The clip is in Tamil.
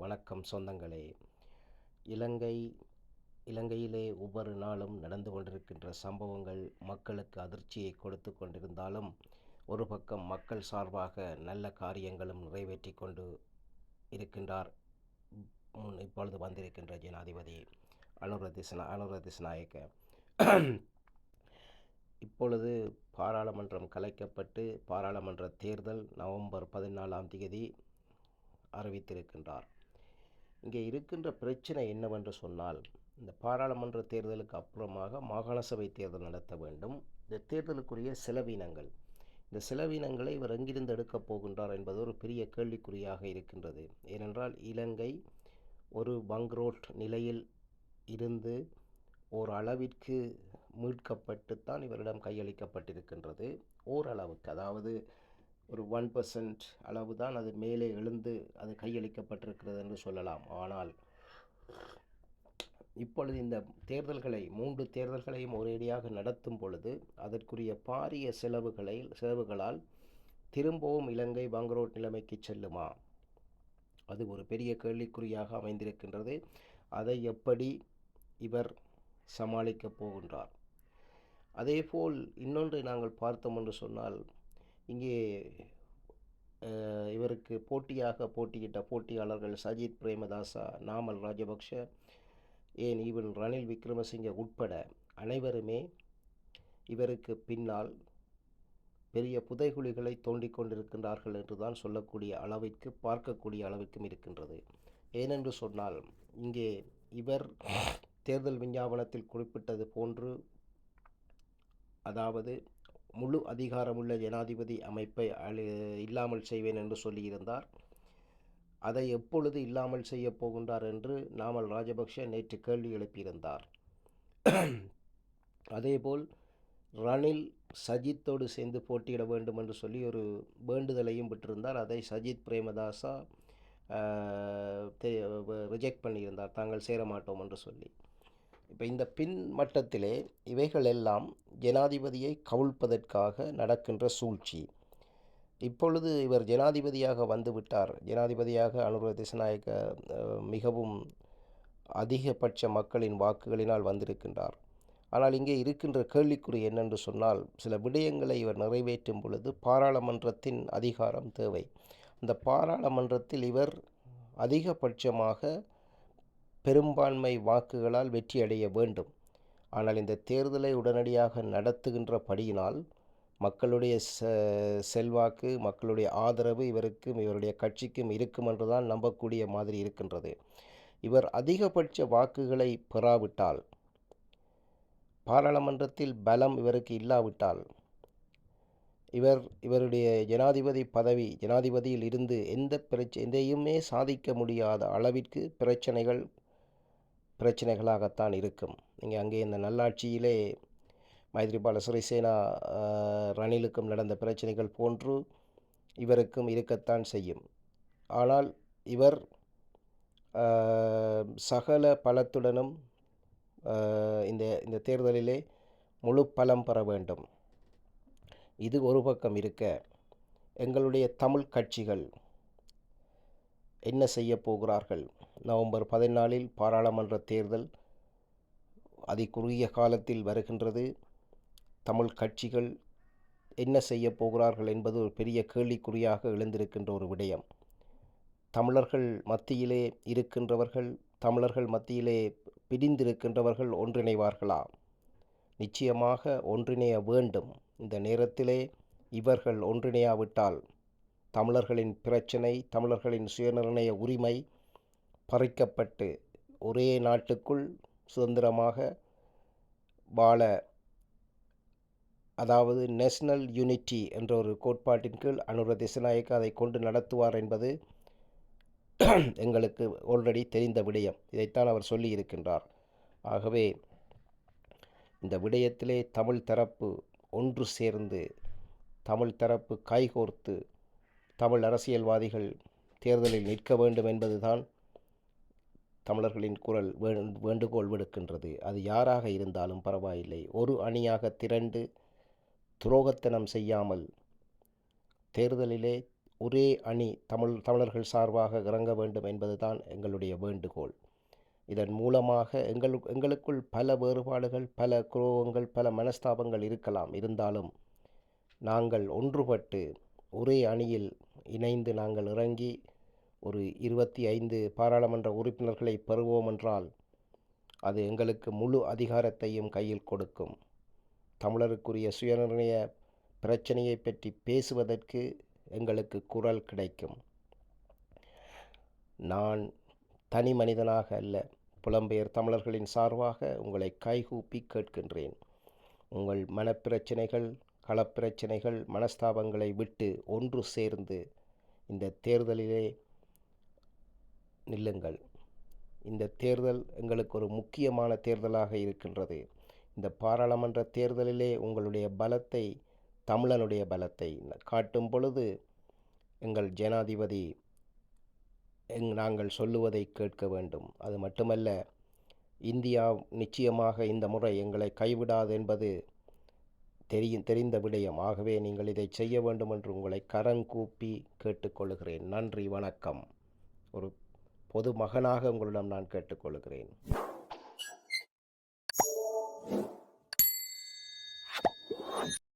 வணக்கம் சொந்தங்களே. இலங்கை இலங்கையிலே ஒவ்வொரு நாளும் நடந்து கொண்டிருக்கின்ற சம்பவங்கள் மக்களுக்கு அதிர்ச்சியை கொடுத்து கொண்டிருந்தாலும் ஒரு பக்கம் மக்கள் சார்பாக நல்ல காரியங்களும் நிறைவேற்றி கொண்டு இருக்கின்றார். முன் இப்பொழுது வந்திருக்கின்ற ஜனாதிபதி அனுரதிசன அனுரதிசநாயக்க. இப்பொழுது பாராளுமன்றம் கலைக்கப்பட்டு பாராளுமன்ற தேர்தல் நவம்பர் பதினாலாம் தேதி அறிவித்திருக்கின்றார். இங்கே இருக்கின்ற பிரச்சனை என்னவென்று சொன்னால் இந்த பாராளுமன்ற தேர்தலுக்கு அப்புறமாக மாகாண சபை தேர்தல் நடத்த வேண்டும். இந்த தேர்தலுக்குரிய செலவினங்கள். இந்த செலவினங்களை இவர் எங்கிருந்து எடுக்கப் போகின்றார் என்பது ஒரு பெரிய கேள்விக்குறியாக இருக்கின்றது. ஏனென்றால் இலங்கை ஒரு பங்க்ரோட் நிலையில் இருந்து ஓரளவிற்கு மீட்கப்பட்டுத்தான் இவரிடம் கையளிக்கப்பட்டிருக்கின்றது. ஓரளவுக்கு அதாவது ஒரு ஒன் பர்சன்ட் அளவு தான் அது மேலே எழுந்து அது கையளிக்கப்பட்டிருக்கிறது என்று சொல்லலாம். ஆனால் இப்பொழுது இந்த தேர்தல்களை மூன்று தேர்தல்களையும் ஒரேடியாக நடத்தும் பொழுது அதற்குரிய பாரிய செலவுகளை செலவுகளால் திரும்பவும் இலங்கை பங்கரோட் நிலைமைக்கு செல்லுமா? அது ஒரு பெரிய கேள்விக்குறியாக அமைந்திருக்கின்றது. அதை எப்படி இவர் சமாளிக்கப் போகின்றார்? அதேபோல் இன்னொன்று நாங்கள் பார்த்தோம் என்று சொன்னால் இங்கே இவருக்கு போட்டியாக போட்டியிட்ட போட்டியாளர்கள் சஜித் பிரேமதாசா நாமல் ராஜபக்ஷ ஏன் ஈவன் ரணில் விக்ரமசிங்க உட்பட அனைவருமே இவருக்கு பின்னால் பெரிய புதைகுழிகளை தோண்டிக் கொண்டிருக்கின்றார்கள் என்று தான் சொல்லக்கூடிய அளவிற்கு பார்க்கக்கூடிய அளவிற்கும் இருக்கின்றது. ஏனென்று சொன்னால் இங்கே இவர் தேர்தல் விஞ்ஞாபனத்தில் குறிப்பிட்டது போன்று அதாவது முழு அதிகாரமுள்ள ஜனாதிபதி அமைப்பை அழி இல்லாமல் செய்வேன் என்று சொல்லியிருந்தார். அதை எப்பொழுது இல்லாமல் செய்ய போகின்றார் என்று நாமல் ராஜபக்ஷ நேற்று கேள்வி எழுப்பியிருந்தார். அதேபோல் ரணில் சஜித்தோடு சேர்ந்து போட்டியிட வேண்டும் என்று சொல்லி ஒரு வேண்டுதலையும் விட்டிருந்தார் அதை சஜித் பிரேமதாசா ரிஜெக்ட் பண்ணியிருந்தார். தாங்கள் சேரமாட்டோம் என்று சொல்லி. இப்போ இந்த பின் மட்டத்திலே இவைகள் எல்லாம் ஜனாதிபதியை கவிழ்ப்பதற்காக நடக்கின்ற சூழ்ச்சி. இப்பொழுது இவர் ஜனாதிபதியாக வந்துவிட்டார். ஜனாதிபதியாக அனுர திசநாயக்க மிகவும் அதிகபட்ச மக்களின் வாக்குகளினால் வந்திருக்கின்றார். ஆனால் இங்கே இருக்கின்ற கேள்விக்குறி என்னென்று சொன்னால் சில விடயங்களை இவர் நிறைவேற்றும் பொழுது பாராளுமன்றத்தின் அதிகாரம் தேவை. அந்த பாராளுமன்றத்தில் இவர் அதிகபட்சமாக பெரும்பான்மை வாக்குகளால் வெற்றியடைய வேண்டும். ஆனால் இந்த தேர்தலை உடனடியாக நடத்துகின்ற படியினால் மக்களுடைய செல்வாக்கு மக்களுடைய ஆதரவு இவருக்கும் இவருடைய கட்சிக்கும் இருக்கும் என்றுதான் நம்பக்கூடிய மாதிரி இருக்கின்றது. இவர் அதிகபட்ச வாக்குகளை பெறாவிட்டால் பாராளுமன்றத்தில் பலம் இவருக்கு இல்லாவிட்டால் இவர் இவருடைய ஜனாதிபதி பதவி ஜனாதிபதியில் இருந்து எந்த பிரச்ச எதையுமே சாதிக்க முடியாத அளவிற்கு பிரச்சனைகள் பிரச்சனைகளாகத்தான் இருக்கும். நீங்கள் அங்கே இந்த நல்லாட்சியிலே மைத்ரிபால சிறிசேனா ரணிலுக்கும் நடந்த பிரச்சனைகள் போன்று இவருக்கும் இருக்கத்தான் செய்யும். ஆனால் இவர் சகல பலத்துடனும் இந்த இந்த தேர்தலிலே முழு பலம் பெற வேண்டும். இது ஒரு பக்கம் இருக்க எங்களுடைய தமிழ் கட்சிகள் என்ன செய்ய போகிறார்கள்? நவம்பர் பதினாலில் பாராளுமன்ற தேர்தல் அதி குறுகிய காலத்தில் வருகின்றது. தமிழ் கட்சிகள் என்ன செய்ய போகிறார்கள் என்பது ஒரு பெரிய கேள்விக்குறியாக எழுந்திருக்கின்ற ஒரு விடயம். தமிழர்கள் மத்தியிலே இருக்கின்றவர்கள் தமிழர்கள் மத்தியிலே பிரிந்திருக்கின்றவர்கள் ஒன்றிணைவார்களா? நிச்சயமாக ஒன்றிணைய வேண்டும். இந்த நேரத்திலே இவர்கள் ஒன்றிணையாவிட்டால் தமிழர்களின் பிரச்சனை தமிழர்களின் சுயநிர்ணய உரிமை பறிக்கப்பட்டு ஒரே நாட்டுக்குள் சுதந்திரமாக வாழ அதாவது நேஷ்னல் யூனிட்டி என்ற ஒரு கோட்பாட்டின் கீழ் அனுர திசநாயக்க அதை கொண்டு நடத்துவார் என்பது எங்களுக்கு ஆல்ரெடி தெரிந்த விடயம். இதைத்தான் அவர் சொல்லி இருக்கின்றார். ஆகவே இந்த விடயத்திலே தமிழ் தரப்பு ஒன்று சேர்ந்து தமிழ் தரப்பு கைகோர்த்து தமிழ் அரசியல்வாதிகள் தேர்தலில் நிற்க வேண்டும் என்பதுதான் தமிழர்களின் குரல் வேண்டுகோள் விடுக்கின்றது. அது யாராக இருந்தாலும் பரவாயில்லை. ஒரு அணியாக திரண்டு துரோகத்தனம் செய்யாமல் தேர்தலிலே ஒரே அணி தமிழ் தமிழர்கள் சார்பாக இறங்க வேண்டும் என்பதுதான் எங்களுடைய வேண்டுகோள். இதன் மூலமாக எங்கள் எங்களுக்குள் பல வேறுபாடுகள் பல குரோகங்கள் பல மனஸ்தாபங்கள் இருக்கலாம். இருந்தாலும் நாங்கள் ஒன்றுபட்டு ஒரே அணியில் இணைந்து நாங்கள் இறங்கி ஒரு இருபத்தி ஐந்து பாராளுமன்ற உறுப்பினர்களை பெறுவோம் என்றால் அது எங்களுக்கு முழு அதிகாரத்தையும் கையில் கொடுக்கும். தமிழருக்குரிய சுயநிர்ணய பிரச்சனையை பற்றி பேசுவதற்கு எங்களுக்கு குரல் கிடைக்கும். நான் தனி மனிதனாக அல்ல புலம்பெயர் தமிழர்களின் சார்பாக உங்களை கைகூப்பி கேட்கின்றேன். உங்கள் மனப்பிரச்சனைகள் களப்பிரச்சனைகள் மனஸ்தாபங்களை விட்டு ஒன்று சேர்ந்து இந்த தேர்தலிலே நில்லுங்கள். இந்த தேர்தல் எங்களுக்கு ஒரு முக்கியமான தேர்தலாக இருக்கின்றது. இந்த பாராளுமன்ற தேர்தலிலே உங்களுடைய பலத்தை தமிழனுடைய பலத்தை காட்டும் பொழுது எங்கள் ஜனாதிபதி எங் நாங்கள் சொல்லுவதை கேட்க வேண்டும். அது மட்டுமல்ல இந்தியா நிச்சயமாக இந்த முறை எங்களை கைவிடாது என்பது தெரியும் தெரிந்த விடயம். ஆகவே நீங்கள் இதை செய்ய வேண்டும் என்று உங்களை கரங்கூப்பி கேட்டுக்கொள்கிறேன். நன்றி வணக்கம். ஒரு பொது மகனாக உங்களிடம் நான் கேட்டுக்கொள்கிறேன்.